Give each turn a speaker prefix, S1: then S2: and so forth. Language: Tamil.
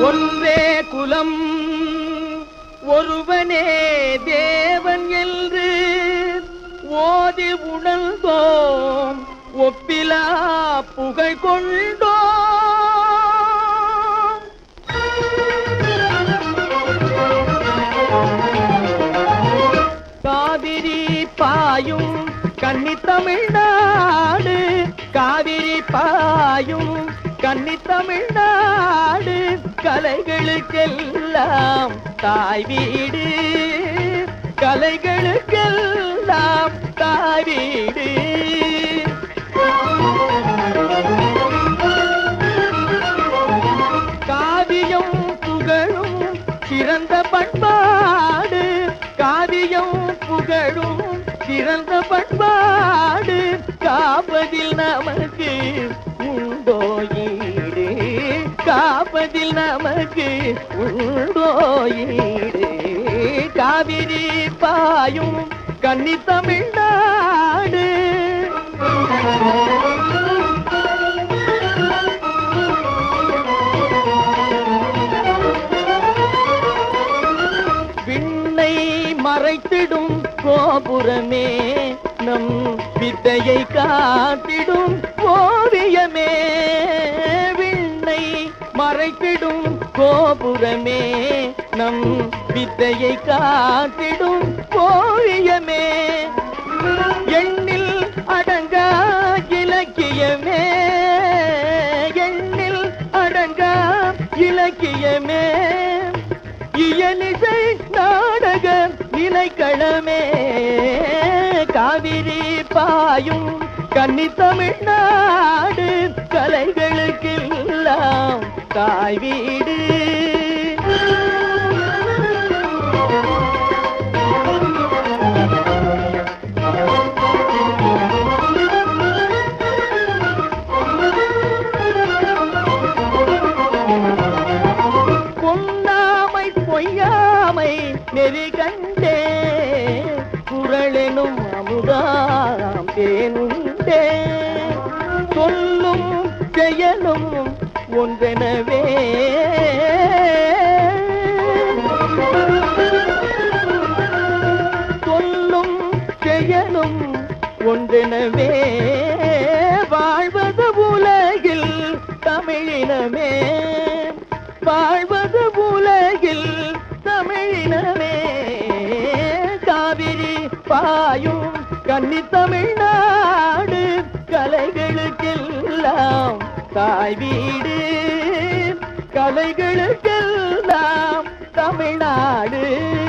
S1: ஒன்றே குலம் ஒருவனே தேவன் என்று ஓதி உணர்ந்தோம் ஒப்பிலா புகை கொண்டோம். காவிரி பாயும் கன்னி தமிழ்நாடு காவிரி பாயும் கன்னி தமிழ்நாடு கலைகளுக்கெல்லாம் தாய் வீடு. கலைகளுக்கெல்லாம் தாய் வீடு. காவியம் புகழும் சிறந்த பண்பாடு. காவியம் புகழும் சிறந்த பண்பாடு. காப்பதில் நமக்கு நமக்கு உண்டோ காவிரி பாயும் கன்னி தமிழ்நாடு. விண்ணை மறைத்திடும் கோபுரமே நம் வித்தையை காத்திடும் ஓவியமே. கோபுரமே நம் வித்தையை காத்திடும் ஓவியமே எண்ணில் அடங்கா இலக்கியமே. எண்ணில் அடங்கா இலக்கியமே. இயலிசை நாடக நிலைக்களமே. காவிரி பாயும் கன்னி தமிழ்நாடு கலைகளுக்கு எல்லாம் தாய் மகளெனும் அமுதாம் பேனுண்டே சொல்லும் செயலும் ஒன்றெனவே. சொல்லும் செயலும் ஒன்றெனவே. வாழ்வது உலகில் தமிழினமே. வாழ்வது உலகில் தமிழினமே. பாயும் கன்னி தமிழ்நாடு கலைகளுக்கெல்லாம் தாய் வீடு. கலைகளுக்கெல்லாம் தமிழ்நாடு.